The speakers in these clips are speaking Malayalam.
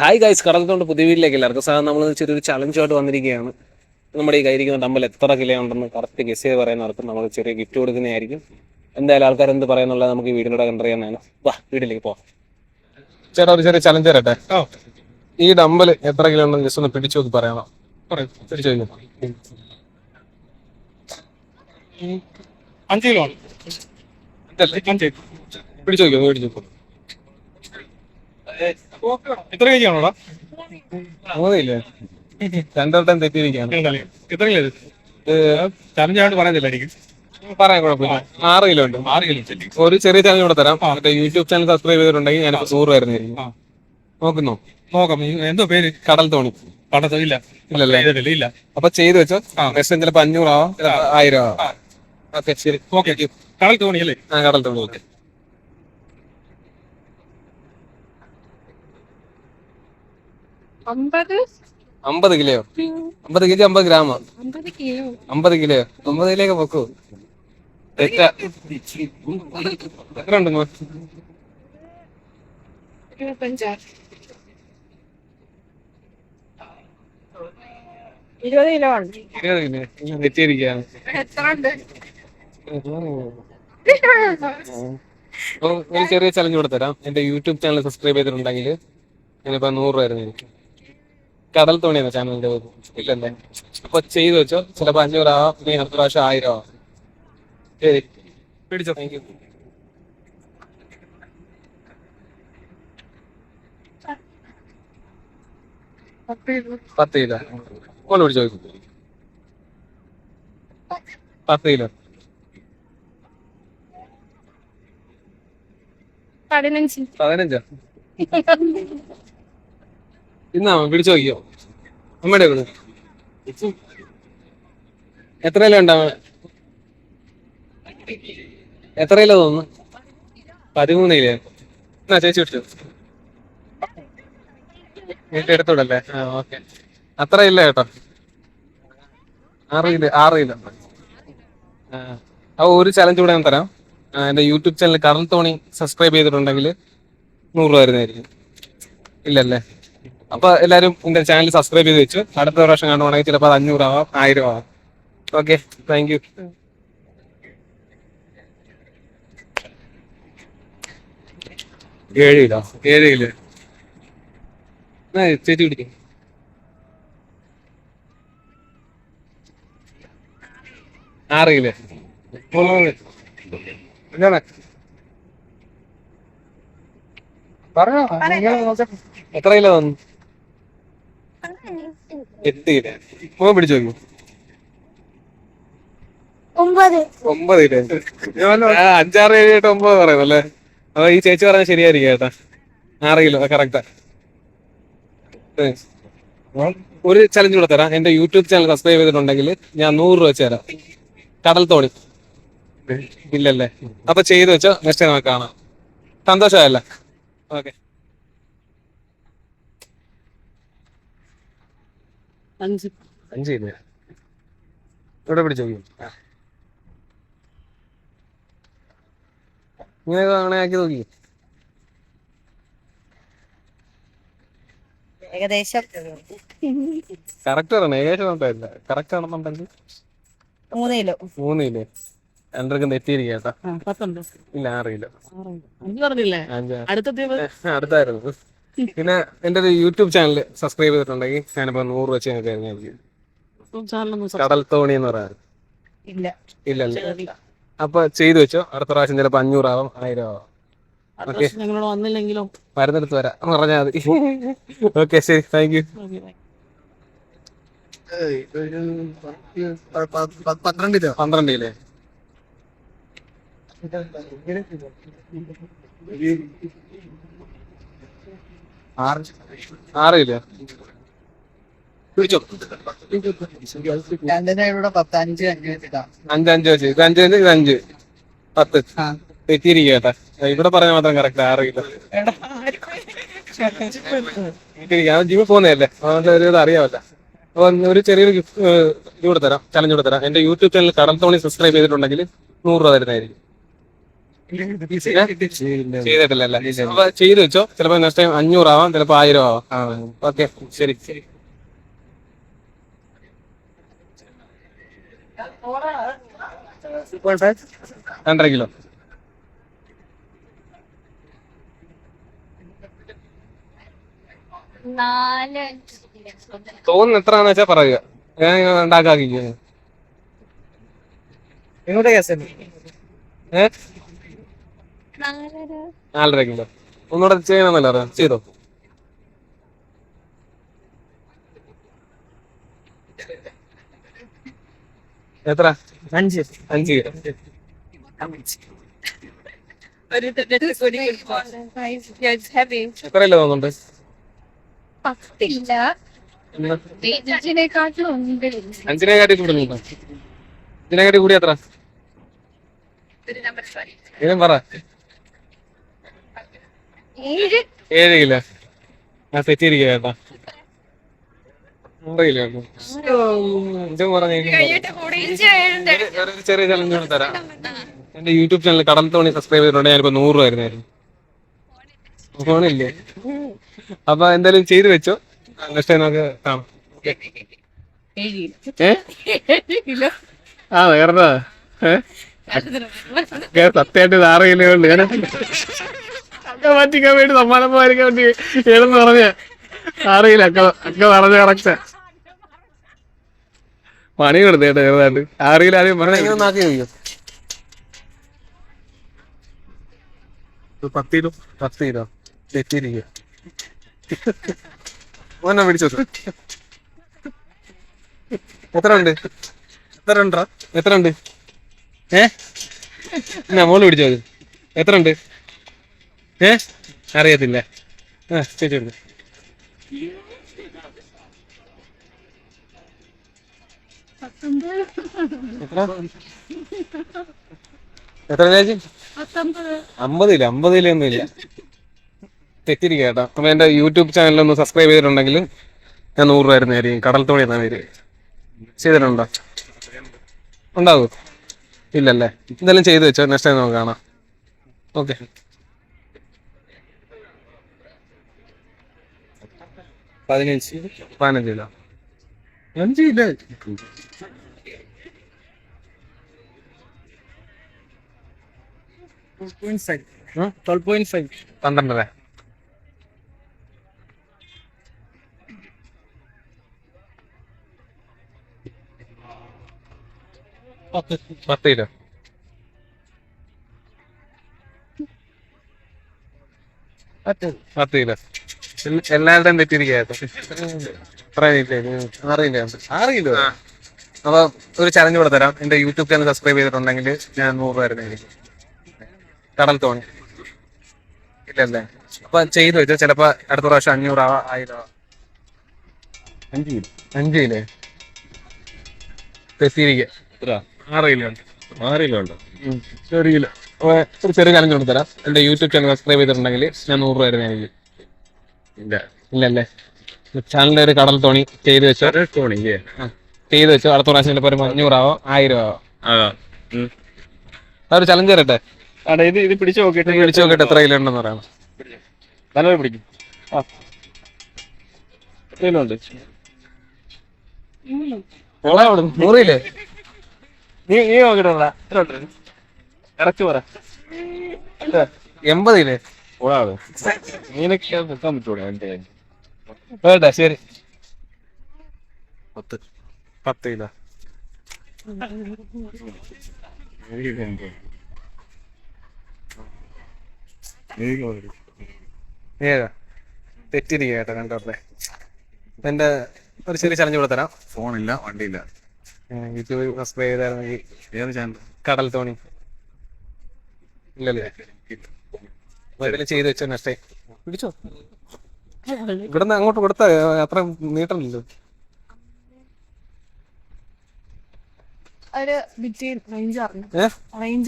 ഹായ് ഗൈസ് കടന്നുകൊണ്ട് പുതിയ വീട്ടിലേക്ക് എല്ലാവർക്കും സാർ നമ്മൾ ചെറിയൊരു ചലഞ്ചായിട്ട് വന്നിരിക്കുകയാണ്. നമ്മുടെ ഈ കയ്യിരിക്കുന്ന ഡമ്പൽ എത്ര കിലോ ഉണ്ടെന്ന് കറക്റ്റ് ഗസ് ചെയ്ത് പറയുന്നവർക്ക് നമുക്ക് ചെറിയ ഗിഫ്റ്റ് കൊടുക്കുന്നതായിരിക്കും. എന്തായാലും ആൾക്കാർ എന്ത് പറയുന്നുള്ളത് നമുക്ക് ഈ വീടിനോട് കണ്ടറിയാനാണ് വാ വീട്ടിലേക്ക് പോവാം. ചേട്ടാ ഒരു ചെറിയ ചലഞ്ച് തരട്ടെ ഈ ഡമ്പൽ എത്ര കിലോ ഉണ്ടെന്ന് ജസ്റ്റ് ഒന്ന് പിടിച്ചു നോക്കി പറയണം. പിടിച്ചു അഞ്ച് കിലോ പിടിച്ചു നോക്കി പിടിച്ചു നോക്കും എത്ര കെ ജി ആണോടാ മൂന്നില്ലേ രണ്ടോട്ടം തെറ്റിയിരിക്കുകയാണ്? എത്ര കിലോ ഇത് ചലഞ്ച് ആയിട്ട് പറയുന്നില്ല എനിക്ക്. പറയാൻ കുഴപ്പമില്ല. ആറ് കിലോ ഉണ്ട്. ആറ് കിലോ ഒരു ചെറിയ ചലഞ്ച് കൂടെ തരാം. മറ്റേ യൂട്യൂബ് ചാനൽ സബ്സ്ക്രൈബ് ചെയ്തിട്ടുണ്ടെങ്കിൽ ഞാനിപ്പോ നൂറ് വരുന്നതായിരിക്കും. നോക്കുന്നോ? നോക്കാം. എന്തോ പേര്? കടൽ തോണി. ഇല്ല. ഇല്ലല്ലേ ഇല്ല. അപ്പൊ ചെയ്ത് വെച്ചോ. മെസ്സേജ് ചിലപ്പോ അഞ്ഞൂറാവാം? ആയിരം ആവാം ഓക്കെ ശരി. ഓക്കെ. കടൽ തോണി അല്ലേ? ആ കടൽ തോണി. ഓക്കെ. അമ്പത്? അമ്പത് കിലോയോ അമ്പത് കെ ജി അമ്പത് ഗ്രാമോ അമ്പത് കിലോ. അമ്പത് കിലോയോ തെറ്റാ. എത്ര ഉണ്ട് ഇരുപത് കിലോ ഉണ്ട് ഇരുപത് കിലോ. തെറ്റിയിരിക്കുകയാണ്. എത്ര ഉണ്ട്? ഒരു ചെറിയ ചലഞ്ച് കൊടുത്തരാം തരാം. എന്റെ യൂട്യൂബ് ചാനൽ സബ്സ്ക്രൈബ് ചെയ്തിട്ടുണ്ടെങ്കിൽ ഞാനിപ്പോ നൂറ് രൂപ എനിക്ക് കടൽ തോണിയാണ് ചാനലിന്റെ. ഇല്ലല്ലേ അപ്പൊ ചെയ്ത് വെച്ചോ. ചിലപ്പോ അഞ്ഞൂറാവാം ഇനി അടുത്ത പ്രാവശ്യം ആയിരം ആവാം. ശരി. പിടിച്ചോ? താങ്ക് യു പത്ത് കിലോ. കോൾ പിടിച്ചോ? പത്ത് കിലോ. പതിനഞ്ച്. പതിനഞ്ചോ? ഇന്നാ പിടിച്ചു നോക്കിയോ അമ്മയുടെ വീട് എത്ര കിലോ ഉണ്ടാവും എത്ര കിലോ തോന്നുന്നു? പതിമൂന്ന് കിലോ എന്നാ ചേച്ചി പിടിച്ചു വീട്ടിൽ എടുത്തോടല്ലേ ആ ഓക്കെ. അത്ര ഇല്ല കേട്ടോ. ആറ് കിലോ ആറ് കിലോ ആ. അപ്പൊ ഒരു ചലഞ്ച് കൂടെ ഞാൻ തരാം. എന്റെ യൂട്യൂബ് ചാനൽ കറൻ തോണി സബ്സ്ക്രൈബ് ചെയ്തിട്ടുണ്ടെങ്കിൽ നൂറ് രൂപ വരുന്നതായിരിക്കും. ഇല്ലല്ലേ? അപ്പൊ എല്ലാരും എന്റെ ചാനൽ സബ്സ്ക്രൈബ് ചെയ്ത് വെച്ചു. അടുത്ത പ്രാവശ്യം കാണുവാണെങ്കിൽ ചിലപ്പോൾ അത് അഞ്ഞൂറ് ആവാം ആയിരം ആവാം ഓക്കെ താങ്ക് യു ഏഴ് കിലോ ഏഴ് കിലോ ആ, ചേച്ചി പിടിക്കും. ആറ് കിലോ മൂന്ന് എന്താണ്? പറഞ്ഞോ എത്ര കിലോ തന്നു എട്ട് കിലോ മോൻ പിടിച്ചു നോക്കൂ. ഒമ്പത്. ഒമ്പത് കിലോ ആ, അഞ്ചാറ് ഏഴ് എട്ട് ഒമ്പത് പറയുന്നല്ലേ? അപ്പൊ ഈ ചേച്ചി പറഞ്ഞ ശരിയായിരിക്കും കേട്ടാ. ആറ് കിലോ കറക്റ്റാ ഒരു ചലഞ്ച് കൂടെ തരാം. എന്റെ യൂട്യൂബ് ചാനൽ സബ്സ്ക്രൈബ് ചെയ്തിട്ടുണ്ടെങ്കിൽ ഞാൻ നൂറ് രൂപ വെച്ച് തരാം. കടൽ തോണി. ഇല്ലല്ലേ? അപ്പൊ ചെയ്ത് വെച്ചോ. നെക്സ്റ്റ് നമുക്ക് കാണാം. സന്തോഷമല്ല ഓക്കെ അഞ്ച്. അഞ്ച് കിലോ ഇവിടെ പിടിച്ചു നോക്കി അങ്ങനെ ആക്കി നോക്കി. ഏകദേശം. കറക്റ്റ് പറയണം ഏകദേശം നോക്കില്ല കറക്റ്റ് ആണെന്നുണ്ടെങ്കിൽ മൂന്ന് കിലോ. മൂന്ന് കിലോ. രണ്ടർക്കും തെറ്റിയിരിക്കുക കേട്ടാ. പത്തുണ്ട്. ഇല്ല ആറ് കിലോ. അഞ്ച് പറഞ്ഞില്ലേ? അടുത്ത അടുത്തായിരുന്നു. പിന്നെ എന്റെ ഒരു യൂട്യൂബ് ചാനൽ സബ്സ്ക്രൈബ് ചെയ്തിട്ടുണ്ടെങ്കിൽ ഞാനിപ്പോ നൂറ് വെച്ച് ഞാൻ ചാനലൊന്നും കടൽ തോണി എന്ന് പറയാറ് ഇല്ല. ഇല്ല അപ്പൊ ചെയ്തു വെച്ചോ. അടുത്ത പ്രാവശ്യം ചിലപ്പോ അഞ്ഞൂറാവും ആയിരം ആവും. ഓക്കെ ഞങ്ങളോട് വന്നില്ലെങ്കിലോ? മരുന്നെടുത്ത് വരാം. പറഞ്ഞാൽ മതി. ഓക്കെ ശരി. താങ്ക് യു പന്ത്രണ്ട് കിലോ? പന്ത്രണ്ട് കിലോ. ആറ് കിലോ അഞ്ച് അഞ്ച് വെച്ച്. ഇത് അഞ്ച് ഇത് അഞ്ച്. പത്ത്. ഇവിടെ പറഞ്ഞ മാത്രം കറക്റ്റ് ആറ് കിലോ ഞാൻ ജിമ്മിൽ പോകുന്നതല്ലേ? അതുകൊണ്ട് ഒരു ഇത് അറിയാമല്ല അപ്പൊ ഒരു ചെറിയൊരു ഗിഫ്റ്റ് ഇത് കൊടുത്തരാം. തരാം ചലഞ്ച് കൊടുത്തരാം. തരാം എന്റെ യൂട്യൂബ് ചാനൽ കടൽ തോണി സബ്സ്ക്രൈബ് ചെയ്തിട്ടുണ്ടെങ്കിൽ നൂറ് രൂപ തരുന്നതായിരിക്കും. ചെയ്തിട്ടില്ല. അപ്പൊ ചെയ്ത് വെച്ചോ. ചിലപ്പോ നെക്സ്റ്റ് ടൈം അഞ്ഞൂറ് ആവാം ചിലപ്പോ ആയിരം ആവാം ഓക്കെ. ശരി. ശരി രണ്ടര കിലോ. നാല്. തോന്നുന്നു എത്രയാണെന്ന് വെച്ചാ പറയുക. ഞാൻ ഉണ്ടാക്കാക്കിക്കോ നിങ്ങളുടെ കേസ് ഒന്നുകൂടെ ചെയ്യണമെന്നല്ല അറിയാം. ചെയ്തോ? എത്ര? അഞ്ച്. അഞ്ച് കിലോ. ഹെവി എത്ര കിലോ തോന്നുന്നുണ്ട്? പത്തില്ല എന്ന്? ഇതിനെക്കാട്ടിലും ഉണ്ട്. അഞ്ചിനെ കാട്ടി കൂടുന്നുണ്ടോ ഇതിനെ കൂടി എത്ര പറ. ഏഴ്? കിലോ. ഇത് ഇഞ്ചി ഏഴുണ്ട് ഒരു ചെറിയ ചലഞ്ച് കൂടെ തരാം. എന്റെ യൂട്യൂബ് ചാനൽ കടൽ തോണി സബ്സ്ക്രൈബ് ചെയ്തിട്ടുണ്ടെങ്കിൽ ഞാനിപ്പോ നൂറ് രൂപ ഫോണില്ലേ? അപ്പൊ എന്തായാലും ചെയ്തു വെച്ചോ. നെക്സ്റ്റ് ടൈം നമുക്ക് കാണാം. ആ വേറെ സത്യമായിട്ട് ആറ് കിലോ ഉണ്ട് ഞാൻ മാറ്റിക്കാൻ വേണ്ടി സമ്മാനം പോയിരിക്കാൻ വേണ്ടി ഏതെന്ന് പറഞ്ഞ. അറിയില്ല അക്ക അക്ക പറഞ്ഞ കറക്റ്റ് പണി കൊടുത്തേട്ടെ ചെറുതായിട്ട്. അറിയില്ല ആരെയും പറഞ്ഞു. ഓനെ പിടിച്ചോ എത്ര ഉണ്ട്? എത്ര ഉണ്ടോ എത്ര ഉണ്ട്? ഏ? എന്നാ മോൾ പിടിച്ചോ എത്ര ഉണ്ട്? ഏ? അറിയത്തില്ല. ആ ശരി ഉണ്ട്. എത്ര? ചേച്ചി? അമ്പതില്ല അമ്പതിലൊന്നും ഇല്ല തെറ്റിരിക്കുക കേട്ടോ അപ്പൊ എന്റെ യൂട്യൂബ് ചാനലൊന്ന് സബ്സ്ക്രൈബ് ചെയ്തിട്ടുണ്ടെങ്കിൽ ഞാൻ നൂറ് രൂപ ആയിരുന്നായിരിക്കും കടൽ തോണി എന്നാ പേര് ചെയ്തിട്ടുണ്ടോ? ഉണ്ടാവോ? ഇല്ലല്ലേ? എന്തെല്ലാം ചെയ്തു വെച്ചോ. നെക്സ്റ്റ് ടൈം നമുക്ക് കാണാം. ഓക്കെ പതിനഞ്ച്. പതിനഞ്ച് കിലോ അഞ്ച് കിലോ പന്ത്രണ്ടര പത്ത്. കിലോ പത്ത്. കിലോ എല്ലാവരുടെയും കിലോ അപ്പൊ ഒരു ചലഞ്ച് കൂടെ തരാം. എന്റെ യൂട്യൂബ് ചാനൽ സബ്സ്ക്രൈബ് ചെയ്തിട്ടുണ്ടെങ്കിൽ ഞാൻ നൂറ് രൂപ തരുന്നതായിരിക്കും. കടൽ തോണി. ഇല്ലല്ലേ? അപ്പൊ ചെയ്തു വെച്ചാൽ ചിലപ്പോ അടുത്ത പ്രാവശ്യം അഞ്ഞൂറ് ആവാം ആയിരം അഞ്ചു അഞ്ച് കിലോ. അഞ്ച് കിലോ ആറ് കിലോ ഉണ്ട്. ആറ് കിലോ ഉണ്ടോ? ഒരു കിലോ. ഒരു ചെറിയ ചലഞ്ച് കൊണ്ട് തരാം. എന്റെ യൂട്യൂബ് ചാനൽ സബ്സ്ക്രൈബ് ചെയ്തിട്ടുണ്ടെങ്കിൽ ഞാൻ നൂറ് രൂപ തരുന്നതായിരിക്കും. ഇല്ല ഇല്ലല്ലേ ചാനലിന്റെ ഒരു കടൽ തോണി ചെയ്തു വെച്ചോ. തോണി ചെയ്തു വെച്ചോ. അടുത്ത പ്രാവശ്യം ഒരു അഞ്ഞൂറാവോ ആയിരം ആവോ അതൊരു ചലഞ്ച് തരട്ടെ? അടാ ഇത് ഇത് പിടിച്ചു നോക്കിയിട്ട് പിടിച്ചു നോക്കിയിട്ട് എത്ര കിലോ ഉണ്ടെന്ന് പറയാം നല്ലപോലെ പിടിക്കും. ആ. കിലോ ഉണ്ട്. നീ നീ ഉണ്ട് കറക്റ്റ് പറ. എൺപത് കിലോ ഓടാതെ നീനൊക്കെ നിൽക്കാൻ പറ്റൂടെ എന്റെ വേണ്ട ശരി. പത്ത്. പത്ത് കിലോ. ഏതാ? തെറ്റിരിക്കുക കേട്ടോ കണ്ടോട്ടെ എന്റെ ഒരു ചെറിയ ചലഞ്ച് കൂടെ തരാം. ഫോണില്ല വണ്ടിയില്ല. യൂട്യൂബ് സബ്സ്ക്രൈബ് ചെയ്തായിരുന്നെങ്കിൽ ഏത് ചാനൽ കടൽ തോണി. ഇല്ലല്ലേ? എന്തെങ്കിലും ചെയ്ത് വെച്ചോ നെക്സ്റ്റ് പിടിച്ചോ? ഇവിടുന്ന് അങ്ങോട്ട് കൊടുത്ത അത്ര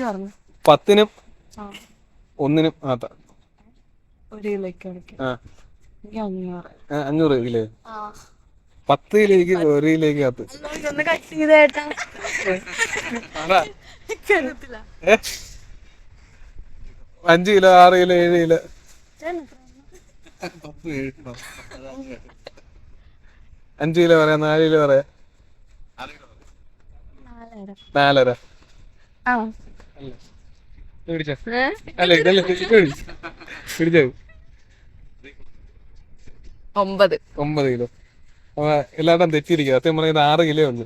പറഞ്ഞു പത്തിനും ആ. ഒന്നിനും അഞ്ഞൂറ്. കിലോ. ആ. പത്ത് കിലോയ്ക്ക് ഒരു കിലോയ്ക്ക് ആത്ത് ഒന്ന് കട്ട് ചെയ്തേട്ടാ ഏ? അഞ്ച് കിലോ ആറ് കിലോ ഏഴ് കിലോ. അഞ്ച് കിലോ പറയാ നാല് കിലോ പറയാം. നാലര. ഒമ്പത്. ഒമ്പത് കിലോ. എല്ലാവരും തെറ്റിയിരിക്കുക സത്യം പറഞ്ഞത് ആറ് കിലോ ഉണ്ട്.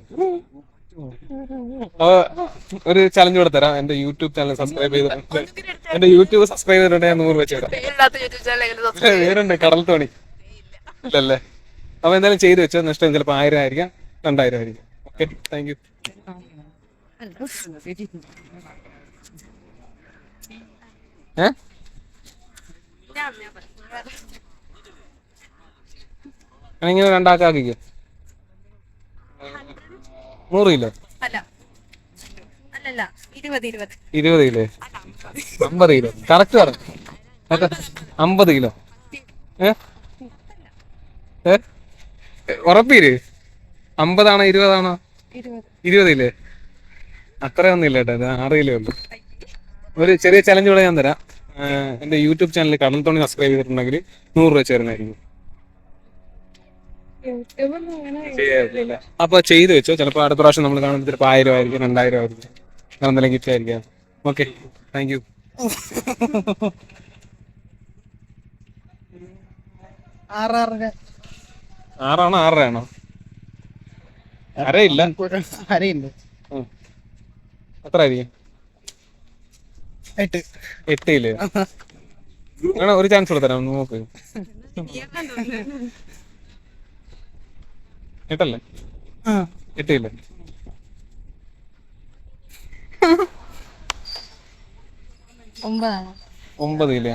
ഒരു ചലഞ്ച് കൂടെ തരാം. എന്റെ യൂട്യൂബ് ചാനൽ സബ്സ്ക്രൈബ് ചെയ്ത് എന്റെ യൂട്യൂബ് സബ്സ്ക്രൈബ് ചെയ്തിട്ടുണ്ട് ഞാൻ നൂറ് വെച്ച് തരാം. വേറുണ്ട് കടൽ തോണി. ഇല്ലല്ലേ? അപ്പൊ എന്തായാലും ചെയ്തു വെച്ചോ. നഷ്ടം ചിലപ്പോ ആയിരം ആയിരിക്കാം. രണ്ടായിരം ആയിരിക്കും. ഓക്കെ താങ്ക് യു ഏ? ഇങ്ങനെ രണ്ടാക്കാക്കിക്കോ നൂറ് കിലോ അല്ല. അല്ലല്ല ഇരുപത് ഇരുപത്. ഇരുപത് കിലോ അമ്പത് കിലോ. കറക്റ്റ് പറഞ്ഞു എത്ര? അമ്പത് കിലോ. ഏ? ഉറപ്പീര്? അമ്പതാണോ ഇരുപതാണോ? ഇരുപത്. ഇല്ലേ അത്രയൊന്നും ഇല്ല കേട്ടോ ആറ് കിലോ ഉള്ളു. ഒരു ചെറിയ ചലഞ്ച് കൂടെ ഞാൻ തരാം. എന്റെ യൂട്യൂബ് ചാനൽ കടൽ തോണി സബ്സ്ക്രൈബ് ചെയ്തിട്ടുണ്ടെങ്കിൽ നൂറ് രൂപ ചേരുന്നതായിരിക്കും. അപ്പൊ ചെയ്ത് വെച്ചോ. ചിലപ്പോൾ അടുത്ത പ്രാവശ്യം നമ്മൾ കാണുമ്പോൾ ചിലപ്പോൾ ആയിരം ആയിരിക്കും രണ്ടായിരം ആയിരിക്കും. എന്തെങ്കിലും ഗിഫ്റ്റ് ആയിരിക്കാം. ഓക്കെ താങ്ക് യു ആറാണോ? ആറരയാണോ? അരയില്ല. അരയുണ്ട് ഉം. എത്ര ആയിരിക്കും? എട്ട്. എട്ടില്ലേ ഒരു ചാൻസ് കൊടുത്തരാം നോക്ക്. കിലോ ഒമ്പതാണോ. ഒമ്പത് കിലോ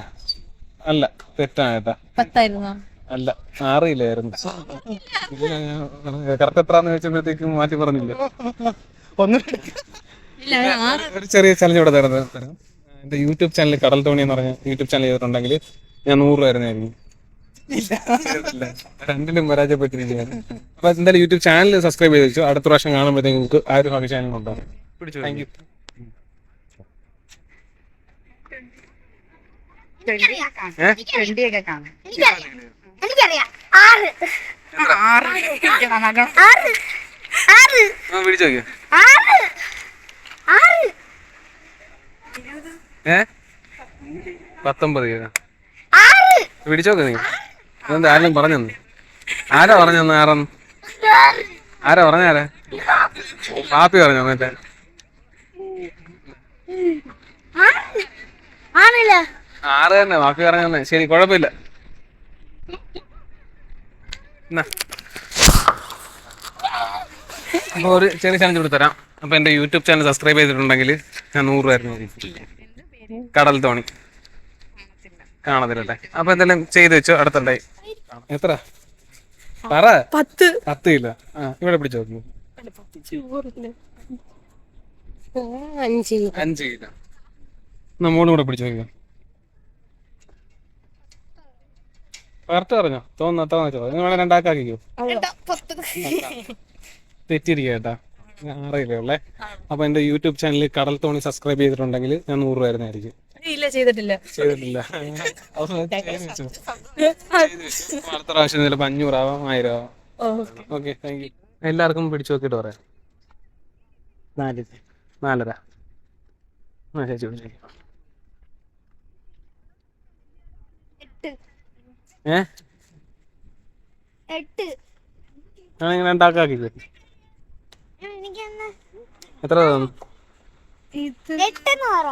അല്ല തെറ്റാണ് ഏട്ടാ പത്തായിരുന്നോ അല്ല ആറിയില്ലായിരുന്നു കറക്റ്റ് എത്രാന്ന് ചോദിച്ചപ്പോഴത്തേക്കും മാറ്റി പറഞ്ഞില്ല? ഒന്ന് ഇല്ല ഒരു ചെറിയ ചലഞ്ച് ഇവിടെ തരുന്നത് തരാം എന്റെ യൂട്യൂബ് ചാനൽ കടൽ തോണി എന്ന് പറഞ്ഞ യൂട്യൂബ് ചാനൽ ചെയ്തിട്ടുണ്ടെങ്കിൽ ഞാൻ നൂറ് ചെയ്തിട്ടില്ല. രണ്ടിലും പരാജയപ്പെട്ടിരിക്കുകയാണ്. അപ്പൊ എന്തായാലും യൂട്യൂബ് ചാനൽ സബ്സ്ക്രൈബ് ചെയ്ത് വെച്ചു. അടുത്ത പ്രാവശ്യം കാണുമ്പോഴത്തേക്ക് നിങ്ങൾക്ക് ആ ഒരു ഭാഗ്യ ചാനൽ ഉണ്ടാവും താങ്ക് യു ട്വന്റിയൊക്കെ കാണും. എനിക്കറിയാം. ആറ്. ആറ് ആറ്. ആറ്. പിടിച്ചു നോക്കിയോ ആറ്. ആറ്. ഏ? പത്തൊമ്പത് പിടിച്ചോക്ക് നീ. അതെന്താ ആരും പറഞ്ഞു ആരാ പറഞ്ഞു ആരെന്ന് ആരാ പറഞ്ഞാരാ പാപ്പി പറഞ്ഞോ മറ്റേ ആറ് തന്നെ പാപ്പി പറഞ്ഞെന്ന് ശരി കുഴപ്പമില്ല. അപ്പൊ ഒരു ചെറിയ ചാനൽ കൊടുത്തരാം തരാം. അപ്പൊ എന്റെ യൂട്യൂബ് ചാനൽ സബ്സ്ക്രൈബ് ചെയ്തിട്ടുണ്ടെങ്കിൽ ഞാൻ നൂറ് രൂപ കടൽ തോണി. കാണത്തില്ലട്ടെ. അപ്പൊ എന്തെല്ലാം ചെയ്ത് വെച്ചോ? അടുത്തുണ്ടായി. എത്ര? പറ. പത്ത്. പത്ത് കിലോ ആ ഇവിടെ പിടിച്ചു നോക്കൂ. അഞ്ച് അഞ്ച് കിലോ നമ്മളും കൂടെ പിടിച്ചു നോക്കുക കറക്റ്റ് പറഞ്ഞോ? തോന്നുന്ന തോന്നോ നിങ്ങൾ വേണേ രണ്ടാക്കാക്കിക്കോ. തെറ്റിരിക്കുക കേട്ടാ. ആറ് കിലോ ഉള്ളേ? അപ്പൊ എന്റെ യൂട്യൂബ് ചാനലിൽ കടൽ തോണി സബ്സ്ക്രൈബ് ചെയ്തിട്ടുണ്ടെങ്കിൽ ഞാൻ നൂറ് രൂപ ആയിരുന്നായിരിക്കും ഇല്ല ചെയ്തിട്ടില്ല. ചെയ്തിട്ടില്ല. അടുത്ത പ്രാവശ്യം ചിലപ്പോൾ അഞ്ഞൂറാവാം ആയിരം. ആവാം ഓക്കെ താങ്ക് യു എല്ലാവർക്കും പിടിച്ചു നോക്കിയിട്ട് പറയാം. നാല്. നാലര. ആ ചേച്ചി പിടിച്ചു ഏ? എട്ട്. എത്ര എട്ടെന്ന് പറ.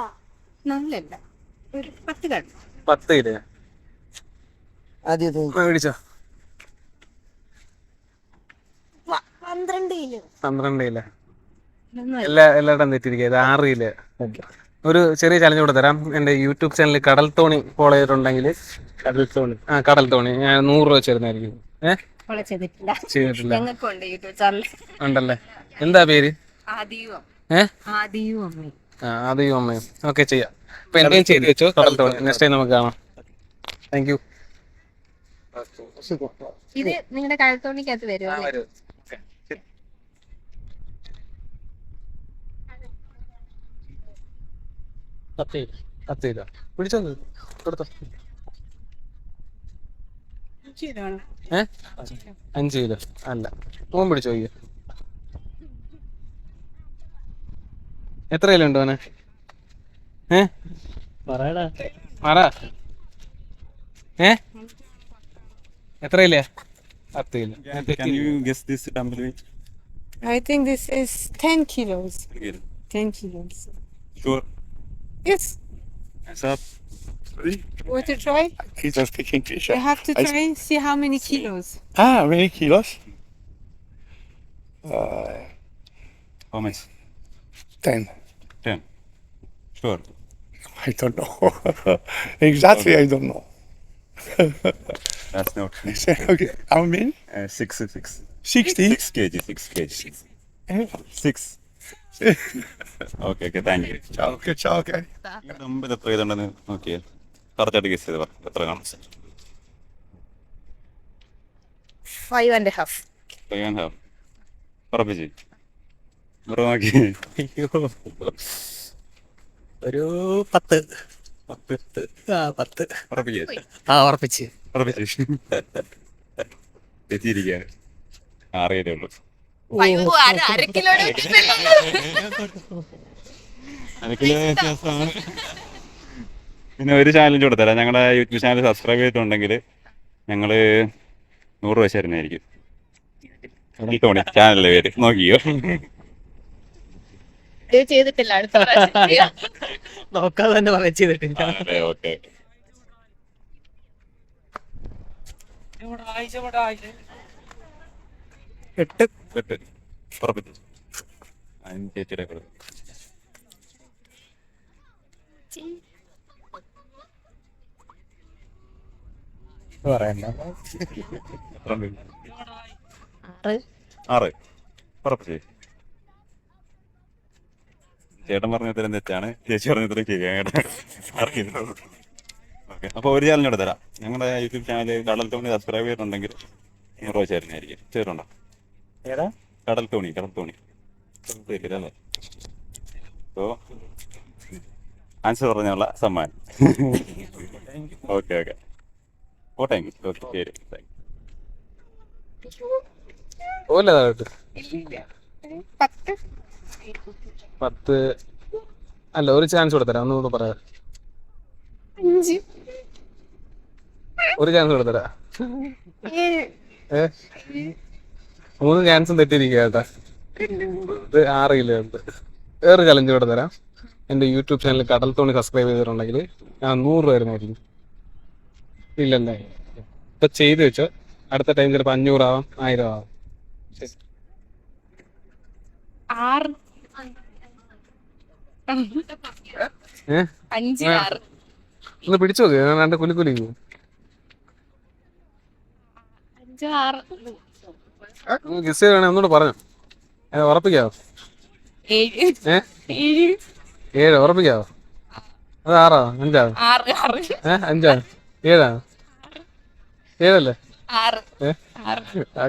നല്ലല്ല. ഒരു പത്ത് കണ്ടു പത്ത് കിലോ? ആദ്യത്തെ ആ, പിടിച്ചോ പന്ത്രണ്ട് കിലോ. പന്ത്രണ്ട് കിലോ. എല്ലാ എല്ലായിടം തെറ്റിരിക്കുക ഇത് ആറ് കിലോ. ഒരു ചെറിയ ചലഞ്ച് കൂടെ തരാം. എന്റെ യൂട്യൂബ് ചാനൽ കടൽ തോണി ഫോളോ ചെയ്തിട്ടുണ്ടെങ്കിൽ കടൽ തോണി. ആ കടൽ തോണി. ഞാൻ നൂറ് രൂപ ചേരുന്നായിരിക്കും ഏ? ചെയ്തിട്ടില്ല. ചെയ്തിട്ടില്ല. ഞങ്ങൾക്കുണ്ട് യൂട്യൂബ് ചാനൽ ഉണ്ടല്ലേ? എന്താ പേര്? ആദിയും അതെയും അമ്മയും ഓക്കെ ചെയ്യാം. അപ്പൊ എന്തെങ്കിലും ചെയ്ത് വെച്ചോ. കടൽ തോണി നെക്സ്റ്റ് ടൈം നമുക്ക് കാണാം. താങ്ക് യു ഇത് നിങ്ങളുടെ കഴുത്തോണിക്കകത്ത് വരുമോ? പത്ത് കിലോ പിടിച്ചോ നീ. കൊടുത്തോ. ഏ? അഞ്ച് കിലോ. അല്ല. പൂവൻ പിടിച്ചോ എത്ര കിലോ ഉണ്ട് ഏ പറ ഏ എത്ര കിലോ പത്ത് kilo? I think this is 10 kilos. 10 kilos. Sure. Yes. Hands up. Ready? Want to try? He's just taking fish. You have to try and see how many kilos. Ah, many kilos? Uh, How much? 10. 10. Sure. I don't know. exactly, I don't know. That's not. okay, how many? Uh, six, six. 60? Six kg, 6 kg. 6. Okay okay thank you Ciao, okay, ciao, okay. Number എത്ര ചെയ്തുണ്ടെന്ന് നോക്കിയേ കറക്റ്റായിട്ട് ഗസ് ചെയ്ത് പറ എത്ര കാണും five and half five half ഉറപ്പിച്ച് നോക്കി ഒരു പത്ത്. പത്ത്? ആ പത്ത്. ഉറപ്പിക്കേ ആ ഉറപ്പിച്ച്. ഉള്ളൂ. അരക്കിലോ വ്യത്യാസമാണ്. പിന്നെ ഒരു ചാലഞ്ച് കൊടുത്തരാം ഞങ്ങളുടെ യൂട്യൂബ് ചാനൽ സബ്സ്ക്രൈബ് ചെയ്തിട്ടുണ്ടെങ്കിൽ ഞങ്ങൾ നൂറ് വയസ്സായിരുന്നായിരിക്കും തരുന്നതായിരിക്കും ചാനലിലെ പേര്. നോക്കിയോ ഇത് ചെയ്തിട്ടില്ല അടുത്ത പ്രാവശ്യം. നോക്കാതെ തന്നെ പറയാൻ ചെയ്തിട്ടില്ല. അതെ ഓക്കെ. എട്ട്. എട്ട്. ഉറപ്പിച്ചു. അതിന് ചേച്ചിയുടെ കൂടെ. പറയണ്ട. എത്ര ഉണ്ട്? ആറ് ആറ്. ഉറപ്പിച്ചു. ചേട്ടൻ പറഞ്ഞ ഇത്തരം തെറ്റാണ്. ചേച്ചി പറഞ്ഞ ഇത്തരം ശരിയാണ് അറിയുന്നത് ഓക്കെ അപ്പോൾ ഒരു ചാനൽ തരാം. ഞങ്ങളുടെ യൂട്യൂബ് ചാനൽ കടൽ തോണി സബ്സ്ക്രൈബ് ചെയ്തിട്ടുണ്ടെങ്കിൽ നൂറ് രൂപ ചേരുന്നതായിരിക്കും ചേരുണ്ടോ ഏതാ? കടൽ തോണി കടൽ തോണി. അല്ലേ? സോ ആൻസർ പറഞ്ഞുള്ള സമ്മാനം. Okay okay. Oh thank you okay ശരി. താങ്ക് യു പത്ത്. പത്ത് അല്ല ഒരു ചാൻസ് കൊടുത്തരാം. ഒന്നുകൂടെ പറയാ. അഞ്ച്. ഒരു ചാൻസ് കൊടുത്തരാ. ഏ. മൂന്ന് ചാൻസും തെറ്റിയിരിക്കുക കേട്ടാ. ഇത് ആറ് കിലോ ഉണ്ട്. വേറെ ചലഞ്ച് കൂടെ തരാം എന്റെ യൂട്യൂബ് ചാനൽ കടൽ തോണി സബ്സ്ക്രൈബ് ചെയ്തിട്ടുണ്ടെങ്കിൽ ഞാൻ നൂറ് രൂപ വരുന്നതായിരിക്കും ഇല്ലല്ലേ? ഇപ്പൊ ചെയ്ത് വെച്ചോ. അടുത്ത ടൈം ചിലപ്പോ അഞ്ഞൂറാവാം ആയിരം ആവാം ശരി ആറ് ഏ അഞ്ച് ആ. ആറ് ഒന്ന് പിടിച്ചു നോക്ക്. ഞാൻ രണ്ട് കുലി കുലി ആറ് ഗസ് ചെയ്യണേ ഒന്നുകൂടെ പറഞ്ഞു. ഉറപ്പിക്കാവോ? ഏഴ്. ഉറപ്പിക്കാവോ? അത് ആറാ? അഞ്ചാ? അഞ്ചാ? ഏഴാ? ഏഴല്ലേ?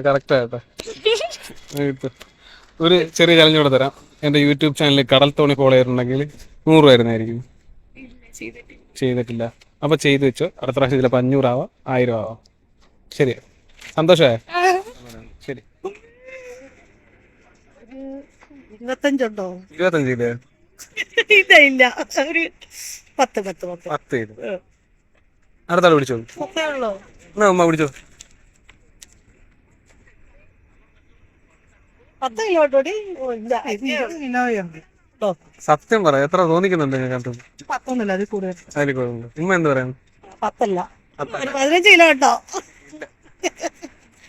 കറക്റ്റാ ഇത് ഒരു ചെറിയ ചലഞ്ച് കൂടെ തരാം. എന്റെ യൂട്യൂബ് ചാനലിൽ കടൽ തോണി ഫോളോ ചെയ്തിട്ടുണ്ടെങ്കിൽ നൂറ് വരുന്നതായിരിക്കും. ചെയ്തിട്ടില്ല. അപ്പൊ ചെയ്തു വെച്ചോ. അടുത്ത പ്രാവശ്യം ചിലപ്പോൾ അഞ്ഞൂറാവാം ആയിരം ആവാം. ശരി. സന്തോഷമായ ശരി. ഇരുപത്തഞ്ചുണ്ടോ? ഇരുപത്തഞ്ച് കിലോ ഇല്ല. ഒരു പത്ത് പത്ത് പത്ത്. അടുത്താൾ ആൾ പിടിച്ചോ? പത്തേ ഇല്ല. സത്യം പറ എത്ര തോന്നിക്കുന്നുണ്ട് ഞാൻ കണ്ടു പത്തൊന്നുമില്ല അത് കൂടുതൽ. അതിൽ കുഴപ്പമില്ല ഉമ്മ എന്ത് പറയാം? പത്തല്ല. ഒരു പതിനഞ്ച് കിലോ കേട്ടോ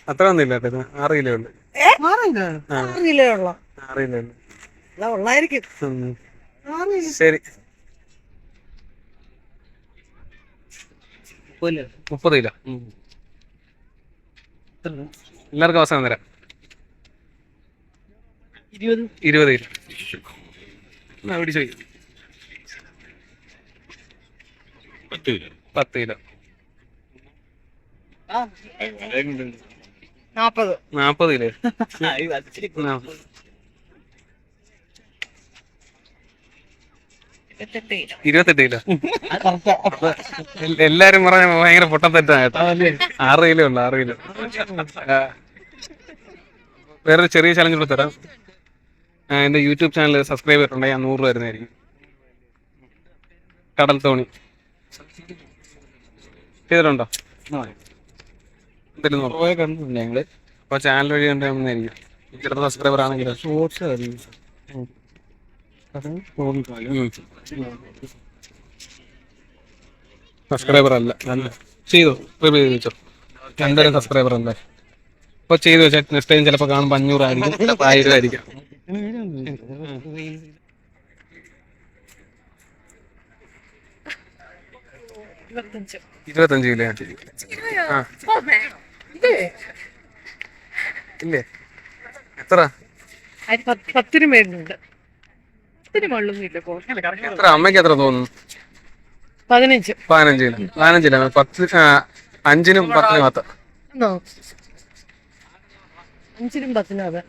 അത്ര ഒന്നില്ല കേട്ടോ ഇത്. ആറ് കിലോ ഉണ്ട്. ആ. ആറ് കിലോ ഉള്ളോ? ആറ് കിലോ ഉണ്ട്. അല്ല ഉള്ളായിരിക്കും. ശരി. മുപ്പത് കിലോ. എല്ലാവർക്കും അവസാനം തരാം. ഇരുപത്. ഇരുപത് കിലോ. പത്ത് കിലോ. നാപ്പത്. നാപ്പത് കിലോ. ഇരുപത്തെട്ട് കിലോ. എല്ലാരും പറഞ്ഞ ഭയങ്കര കേട്ടോ ആറ് കിലോ ഉണ്ട് ആറ് കിലോ. വേറൊരു ചെറിയ ചലഞ്ച് കൂടെ തരാം. ആ, എന്റെ യൂട്യൂബ് ചാനൽ സബ്സ്ക്രൈബ് ചെയ്തിട്ടുണ്ടെങ്കിൽ ഞാൻ നൂറ് രൂപ തരുന്നതായിരിക്കും. കടൽ തോണി. ചെയ്തിട്ടുണ്ടോ? എന്തെങ്കിലും കണ്ടിട്ടുണ്ട് ഞങ്ങൾ. അപ്പൊ ചാനൽ വഴി കണ്ടായിരിക്കും ചിലപ്പോൾ സബ്സ്ക്രൈബർ ഷോർട്സ് സബ്സ്ക്രൈബർ അല്ല. ചെയ്തു? റിവ്യൂ വെച്ചോ. എന്തായാലും സബ്സ്ക്രൈബർ അല്ലേ? ഇപ്പൊ ചെയ്തു വെച്ചാൽ നെക്സ്റ്റ് ടൈം ചിലപ്പോ കാണുമ്പോൾ അഞ്ഞൂറായിരിക്കും ആയിരം ആയിരിക്കും. ഇരുപത്തഞ്ച് കിലോ ഇല്ലേ? എത്ര? പത്തിന് പത്തിന് മുകളിലൊന്നും എത്ര? അമ്മയ്ക്ക് എത്ര തോന്നുന്നു? പതിനഞ്ച്. പതിനഞ്ച് കിലോ പതിനഞ്ച് കിലോ പത്ത് ആ, അഞ്ചിനും പത്തിനും പത്ത് എന്നോ അഞ്ചിനും പത്തിനും അതെ.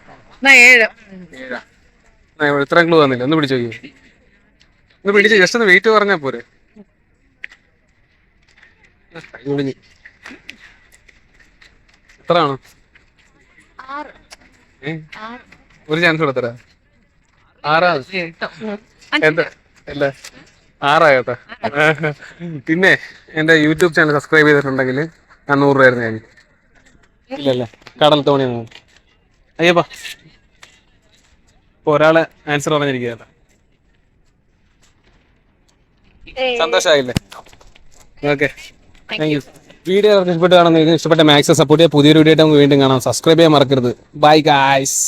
എന്നാ ഏഴ്. ഏഴാ. ആ, ഇവിടെ ഇത്രയും ക്ലൂ തന്നില്ല ഒന്ന് പിടിച്ചു നോക്കി ഒന്ന് പിടിച്ച് ജസ്റ്റ് ഒന്ന് വെയിറ്റ് പറഞ്ഞാ പോരെ. എത്ര ആണോ? ഒരു ചാൻസ് കൊടുത്തരാ ആറാ? എന്താ? അല്ല ആറായോട്ടെ. പിന്നെ എന്റെ യൂട്യൂബ് ചാനൽ സബ്സ്ക്രൈബ് ചെയ്തിട്ടുണ്ടെങ്കിൽ ഞാൻ നൂറ് രൂപ ആയിരുന്നു ഇല്ലല്ലേ കടൽ തോണി അയ്യപ്പാ. ഇപ്പൊ ഒരാളെ ആൻസർ പറഞ്ഞിരിക്കുകയാണ്. സന്തോഷമായില്ലേ ഓക്കെ താങ്ക് യു വീഡിയോ ഇഷ്ടപ്പെട്ട് കാണുന്ന ഇഷ്ടപ്പെട്ട മാക്സ് സപ്പോർട്ട് ചെയ്യുക പുതിയൊരു വീഡിയോ ആയിട്ട് നമുക്ക് വീണ്ടും കാണാം. സബ്സ്ക്രൈബ് ചെയ്യാൻ മറക്കരുത്. Bye guys